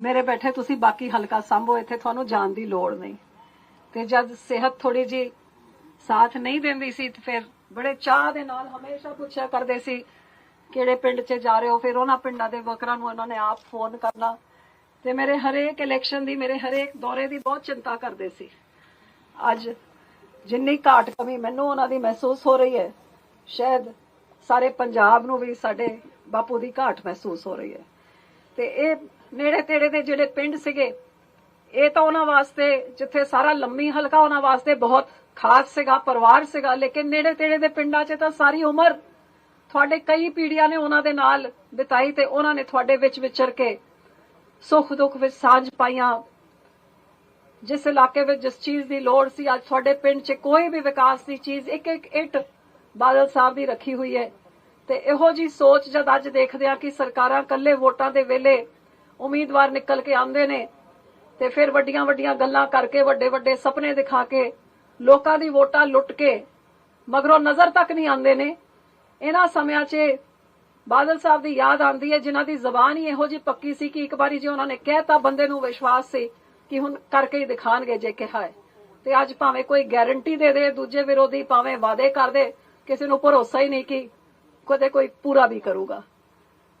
ਮੇਰੇ ਬੈਠੇ ਤੁਸੀਂ ਬਾਕੀ ਹਲਕਾ ਸੰਭੋ, ਇੱਥੇ ਤੁਹਾਨੂੰ ਜਾਣ ਦੀ ਲੋੜ ਨਹੀਂ। ਤੇ ਜਦ ਸਿਹਤ ਥੋੜੀ ਜੀ ਸਾਥ ਨਹੀਂ ਦਿੰਦੀ ਸੀ, ਤੇ ਫਿਰ ਬੜੇ ਚਾਹ ਦੇ ਨਾਲ ਹਮੇਸ਼ਾ ਪੁੱਛਿਆ ਕਰਦੇ ਸੀ, ਕਿਹੜੇ ਪਿੰਡ 'ਚ ਜਾ ਰਹੇ ਹੋ? ਫਿਰ ਉਹਨਾਂ ਪਿੰਡਾਂ ਦੇ ਵਰਕਰਾਂ ਨੂੰ ਉਹਨਾਂ ਨੇ ਆਪ ਫੋਨ ਕਰਨਾ। ਤੇ ਮੇਰੇ ਹਰੇਕ ਇਲੈਕਸ਼ਨ ਦੀ, ਮੇਰੇ ਹਰੇਕ ਦੌਰੇ ਦੀ ਬਹੁਤ ਚਿੰਤਾ ਕਰਦੇ ਸੀ। ਅੱਜ ਜਿੰਨੀ ਘਾਟ ਕਮੀ ਮੈਨੂੰ ਉਹਨਾਂ ਦੀ ਮਹਿਸੂਸ ਹੋ ਰਹੀ ਹੈ, ਸ਼ਾਇਦ ਸਾਰੇ ਪੰਜਾਬ ਨੂੰ ਵੀ ਸਾਡੇ ਬਾਪੂ ਦੀ ਘਾਟ ਮਹਿਸੂਸ ਹੋ ਰਹੀ ਹੈ। ਤੇ ਇਹ ਨੇੜੇ ਤੇੜੇ ਦੇ ਜਿਹੜੇ ਪਿੰਡ ਸੀਗੇ, ਇਹ ਤਾਂ ਉਹਨਾਂ ਵਾਸਤੇ ਜਿੱਥੇ ਸਾਰਾ ਲੰਮੀ ਹਲਕਾ ਉਹਨਾਂ ਵਾਸਤੇ ਬਹੁਤ ਖਾਸ ਸੀਗਾ, ਪਰਿਵਾਰ ਸੀਗਾ, ਲੇਕਿਨ ਨੇੜੇ ਤੇੜੇ ਦੇ ਪਿੰਡਾਂ 'ਚ ਤਾਂ ਸਾਰੀ ਉਮਰ ਤੁਹਾਡੇ ਕਈ ਪੀੜ੍ਹੀਆਂ ਨੇ ਉਹਨਾਂ ਦੇ ਨਾਲ ਬਿਤਾਈ ਤੇ ਉਹਨਾਂ ਨੇ ਤੁਹਾਡੇ ਵਿੱਚ ਵਿਚਰ ਕੇ ਸੁੱਖ ਦੁੱਖ ਵਿੱਚ ਸਾਂਝ ਪਾਈਆਂ। ਜਿਸ ਇਲਾਕੇ ਵਿੱਚ ਜਿਸ ਚੀਜ਼ ਦੀ ਲੋੜ ਸੀ, ਅੱਜ ਤੁਹਾਡੇ ਪਿੰਡ 'ਚ ਕੋਈ ਵੀ ਵਿਕਾਸ ਦੀ ਚੀਜ਼, ਇੱਕ ਇੱਕ ਇੱਟ ਬਾਦਲ ਸਾਹਿਬ ਦੀ ਰੱਖੀ ਹੋਈ ਹੈ। ਤੇ ਇਹੋ ਜੀ ਸੋਚ ਜਦ ਅੱਜ ਦੇਖਦੇ ਆ ਕਿ ਸਰਕਾਰਾਂ ਕੱਲੇ ਵੋਟਾਂ ਦੇ ਵੇਲੇ ਉਮੀਦਵਾਰ ਨਿਕਲ ਕੇ ਆਉਂਦੇ ਨੇ ਤੇ ਫਿਰ ਵੱਡੀਆਂ ਵੱਡੀਆਂ ਗੱਲਾਂ ਕਰਕੇ ਵੱਡੇ ਵੱਡੇ ਸੁਪਨੇ ਦਿਖਾ ਕੇ ਲੋਕਾਂ ਦੀ ਵੋਟਾਂ ਲੁੱਟ ਕੇ ਮਗਰੋਂ ਨਜ਼ਰ ਤੱਕ ਨਹੀਂ ਆਉਂਦੇ ਨੇ। ਇਹਨਾਂ ਸਮਿਆਂ 'ਚ ਬਾਦਲ ਸਾਹਿਬ ਦੀ ਯਾਦ ਆਉਂਦੀ ਹੈ, ਜਿਨ੍ਹਾਂ ਦੀ ਜ਼ਬਾਨ ਹੀ ਇਹੋ ਜੀ ਪੱਕੀ ਸੀ ਕਿ ਇੱਕ ਵਾਰੀ ਜੇ ਉਹਨਾਂ ਨੇ ਕਹਿਤਾ ਬੰਦੇ ਨੂੰ ਵਿਸ਼ਵਾਸ ਸੀ ਕਿ ਹੁਣ ਕਰਕੇ ਹੀ ਦਿਖਾਣਗੇ ਜੇ ਕਿਹਾ ਹੈ। ਤੇ ਅੱਜ ਭਾਵੇਂ ਕੋਈ ਗਾਰੰਟੀ ਦੇ ਦੇ, ਦੂਜੇ ਵਿਰੋਧੀ ਭਾਵੇਂ ਵਾਅਦੇ ਕਰ ਦੇ, ਕਿਸੇ ਨੂੰ ਭਰੋਸਾ ਹੀ ਨਹੀਂ ਕਿ ਕਦੇ ਕੋਈ ਪੂਰਾ ਵੀ ਕਰੂਗਾ।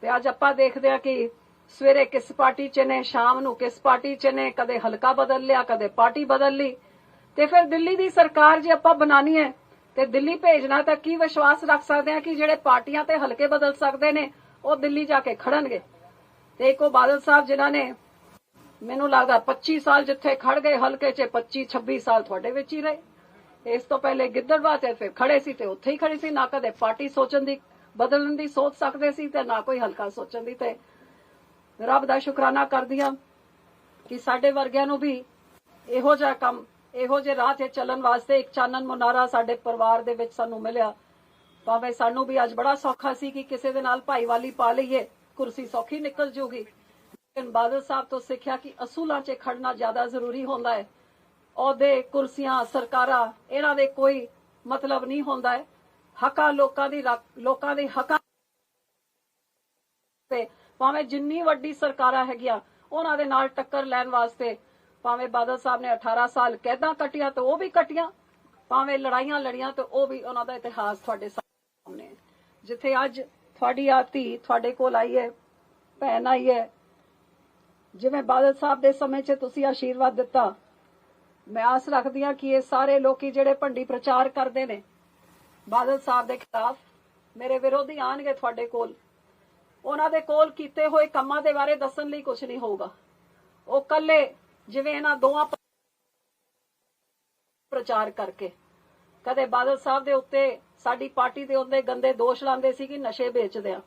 ਤੇ ਅੱਜ ਆਪਾਂ ਦੇਖਦੇ ਆ ਕਿ ਸਵੇਰੇ ਕਿਸ ਪਾਰਟੀ 'ਚ ਨੇ, ਸ਼ਾਮ ਨੂੰ ਕਿਸ ਪਾਰਟੀ 'ਚ ਨੇ, ਕਦੇ ਹਲਕਾ ਬਦਲ ਲਿਆ, ਕਦੇ ਪਾਰਟੀ ਬਦਲ ਲਈ। ਤੇ ਫਿਰ ਦਿੱਲੀ ਦੀ ਸਰਕਾਰ ਜੇ ਆਪਾਂ ਬਣਾਣੀ ਹੈ, ਤੇ ਦਿੱਲੀ ਭੇਜਣਾ ਤਾਂ ਕੀ ਵਿਸ਼ਵਾਸ ਰੱਖ ਸਕਦੇ ਆ ਕਿ ਜਿਹੜੇ ਪਾਰਟੀਆਂ ਤੇ ਹਲਕੇ ਬਦਲ ਸਕਦੇ ਨੇ, ਉਹ ਦਿੱਲੀ ਜਾ ਕੇ ਖੜਨਗੇ? ਤੇ ਇੱਕ ਬਾਦਲ ਸਾਹਿਬ ਜਿਨ੍ਹਾਂ ਨੇ ਮੈਨੂੰ ਲੱਗਦਾ 25 ਸਾਲ ਜਿੱਥੇ ਖੜ ਗਏ, ਹਲਕੇ 'ਚ 25 26 ਸਾਲ ਤੁਹਾਡੇ ਵਿੱਚ ਹੀ ਰਹੇ। ਇਸ ਤੋਂ ਪਹਿਲੇ ਗਿੱਦੜਵਾ ਤੇ ਫਿਰ ਖੜੇ ਸੀ ਤੇ ਉੱਥੇ ਹੀ ਖੜੇ ਸੀ, ਨਾ ਕਦੇ ਪਾਰਟੀ ਸੋਚਣ ਦੀ, ਬਦਲਣ ਦੀ ਸੋਚ ਸਕਦੇ ਸੀ ਤੇ ਨਾ ਕੋਈ ਹਲਕਾ ਸੋਚਣ ਦੀ ਤੇ ਰੱਬ ਦਾ ਸ਼ੁਕਰਾਨਾ ਕਰਦੀ ਆ ਕਿ ਸਾਡੇ ਵਰਗਿਆਂ ਨੂੰ ਵੀ ਇਹੋ ਜਿਹਾ ਕੰਮ, ਇਹੋ ਜਿਹੇ ਰਾਹ ਤੇ ਚੱਲਣ ਵਾਸਤੇ ਇੱਕ ਚਾਨਣ ਮੁਨਾਰਾ ਸਾਡੇ ਪਰਿਵਾਰ ਦੇ ਵਿੱਚ ਸਾਨੂੰ ਮਿਲਿਆ। ਭਾਵੇਂ ਸਾਨੂੰ ਵੀ ਅੱਜ ਬੜਾ ਸੌਖਾ ਸੀ ਕਿ ਕਿਸੇ ਦੇ ਨਾਲ ਭਾਈਵਾਲੀ ਪਾ ਲਈਏ, ਕੁਰਸੀ ਸੌਖੀ ਨਿਕਲ ਜੂਗੀ। ਲੇਕਿਨ ਬਾਦਲ ਸਾਹਿਬ ਤੋਂ ਸਿੱਖਿਆ ਕਿ ਅਸੂਲਾਂ 'ਚ ਖੜਨਾ ਜ਼ਿਆਦਾ ਜ਼ਰੂਰੀ ਹੁੰਦਾ ਹੈ। ਅਹੁਦੇ, ਕੁਰਸੀਆਂ, ਸਰਕਾਰਾਂ, ਇਹਨਾਂ ਦੇ ਕੋਈ ਮਤਲਬ ਨਹੀਂ ਹੁੰਦਾ ਹੈ। ਹੱਕਾਂ ਲੋਕਾਂ ਦੀ ਰੱਖ- ਲੋਕਾਂ ਦੇ ਹੱਕਾਂ ਤੇ ਭਾਵੇਂ ਜਿੰਨੀ ਵੱਡੀ ਸਰਕਾਰਾਂ ਹੈਗੀਆਂ, ਉਹਨਾਂ ਦੇ ਨਾਲ ਟੱਕਰ ਲੈਣ ਵਾਸਤੇ ਭਾਵੇਂ ਬਾਦਲ ਸਾਹਿਬ ਨੇ 18 ਸਾਲ ਕੈਦਾਂ ਕੱਟੀਆਂ ਤੇ ਉਹ ਵੀ ਕਟੀਆਂ, ਭਾਵੇਂ ਲੜਾਈਆਂ ਲੜੀਆਂ ਤੇ ਉਹ ਵੀ ਉਹਨਾਂ ਦਾ ਇਤਿਹਾਸ ਤੁਹਾਡੇ ਸਾਹਮਣੇ ਜਿੱਥੇ ਅੱਜ ਤੁਹਾਡੀ ਆ ਤੁਹਾਡੇ ਕੋਲ ਆਈ ਹੈ, ਭੈਣ ਆਈ ਹੈ, ਜਿਵੇਂ ਬਾਦਲ ਸਾਹਿਬ ਦੇ ਸਮੇਂ 'ਚ ਤੁਸੀਂ ਆਸ਼ੀਰਵਾਦ ਦਿੱਤਾ, ਮੈਂ ਆਸ ਰੱਖਦੀ ਹਾਂ ਕਿ ਇਹ ਸਾਰੇ ਲੋਕੀ ਜਿਹੜੇ ਭੰਡੀ ਪ੍ਰਚਾਰ ਕਰਦੇ ਨੇ, ਬਾਦਲ ਸਾਹਿਬ ਦੇ ਖਿਲਾਫ ਮੇਰੇ ਵਿਰੋਧੀ ਆਣਗੇ ਤੁਹਾਡੇ ਕੋਲ। ਉਹਨਾਂ ਦੇ ਕੋਲ ਕੀਤੇ ਹੋਏ ਕੰਮਾਂ ਦੇ ਬਾਰੇ ਦੱਸਣ ਲਈ ਕੁਝ ਨਹੀਂ ਹੋਊਗਾ। ਉਹ ਕੱਲੇ ਜਿਵੇਂ ਇਹਨਾਂ ਦੋਵਾਂ ਪ੍ਰਚਾਰ ਕਰਕੇ। ਕਦੇ ਬਾਦਲ ਸਾਹਿਬ ਦੇ ਉੱਤੇ ਸਾਡੀ ਪਾਰਟੀ ਦੇ ਉੱਤੇ ਗੰਦੇ ਦੋਸ਼ ਲਾਉਂਦੇ ਸੀ ਕਿ ਨਸ਼ੇ ਵੇਚਦੇ ਆ।